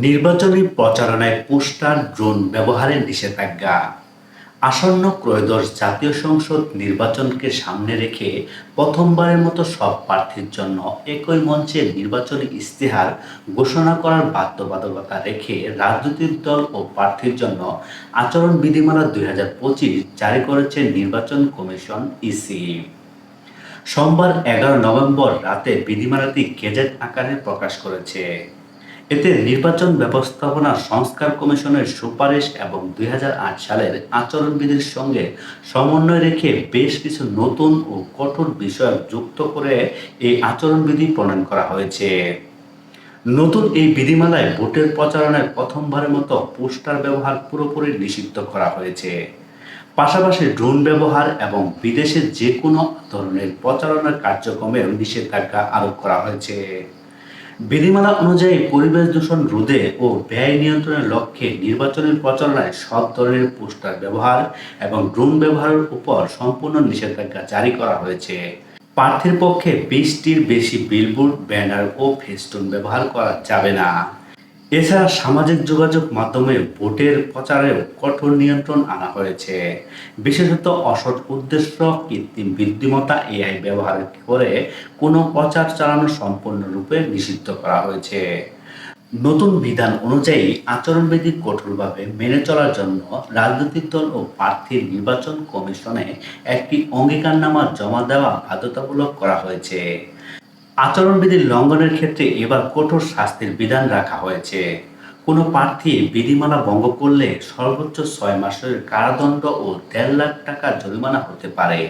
নির্বাচনী প্রচারণায় poster, drone ব্যবহারের নিষেধাজ্ঞা। আসন্ন ত্রয়োদশ জাতীয় সংসদ নির্বাচনকে সামনে রেখে প্রথমবারের মতো সব প্রার্থীর জন্য একই মঞ্চে নির্বাচনী ইশতেহার ঘোষণা করার বাধ্যবাধকতা রেখে রাজনৈতিক দল ও প্রার্থীর জন্য আচরণ বিধিমালা দুই হাজার পঁচিশ জারি করেছে নির্বাচন কমিশন ইসি। সোমবার এগারো নভেম্বর রাতে বিধিমালাটি গেজেট আকারে প্রকাশ করেছে। এতে নির্বাচন ব্যবস্থাপনা সংস্কার কমিশনের সুপারিশ এবং দুই হাজার আট সালের আচরণবিধির সঙ্গে সমন্বয় রেখে বেশ কিছু নতুন ও কঠোর বিষয় যুক্ত করে এই আচরণবিধি প্রণয়ন করা হয়েছে। নতুন এই বিধিমালায় ভোটের প্রচারণায় প্রথমবারের মতো পোস্টার ব্যবহার পুরোপুরি নিষিদ্ধ করা হয়েছে। পাশাপাশি ড্রোন ব্যবহার এবং বিদেশে যে কোনো ধরনের প্রচারণার কার্যক্রমেও নিষেধাজ্ঞা আরোপ করা হয়েছে। বিধিমালা অনুযায়ী পরিবেশ দূষণ রোধে ও ব্যয় নিয়ন্ত্রণের লক্ষ্যে নির্বাচনের প্রচারণায় সব ধরনের পোস্টার ব্যবহার এবং ড্রোন ব্যবহারের উপর সম্পূর্ণ নিষেধাজ্ঞা জারি করা হয়েছে। প্রার্থীর পক্ষে বিশটির বেশি বিলবোর্ড ব্যানার ও ফেস্টুন ব্যবহার করা যাবে না। এছাড়া সামাজিক যোগাযোগ মাধ্যমে ভোটের প্রচারেও কঠোর নিয়ন্ত্রণ আনা হয়েছে। বিশেষত অসৎ উদ্দেশ্য, কৃত্রিম বুদ্ধিমত্তা, এআই ব্যবহার করে কোনো প্রচার চালানো সম্পূর্ণরূপে নিষিদ্ধ করা হয়েছে। নতুন বিধান অনুযায়ী আচরণবিধি কঠোরভাবে মেনে চলার জন্য রাজনৈতিক দল ও প্রার্থীর নির্বাচন কমিশনে একটি অঙ্গীকারনামা জমা দেওয়া বাধ্যতামূলক করা হয়েছে। আচরণবিধি লঙ্ঘনের ক্ষেত্রে এবার কঠোর শাস্তির বিধান রাখা হয়েছে। কোনো প্রার্থী বিধিমালা ভঙ্গ করলে সর্বোচ্চ ছয় মাসের কারাদণ্ড ও দেড় লাখ টাকা জরিমানা হতে পারে।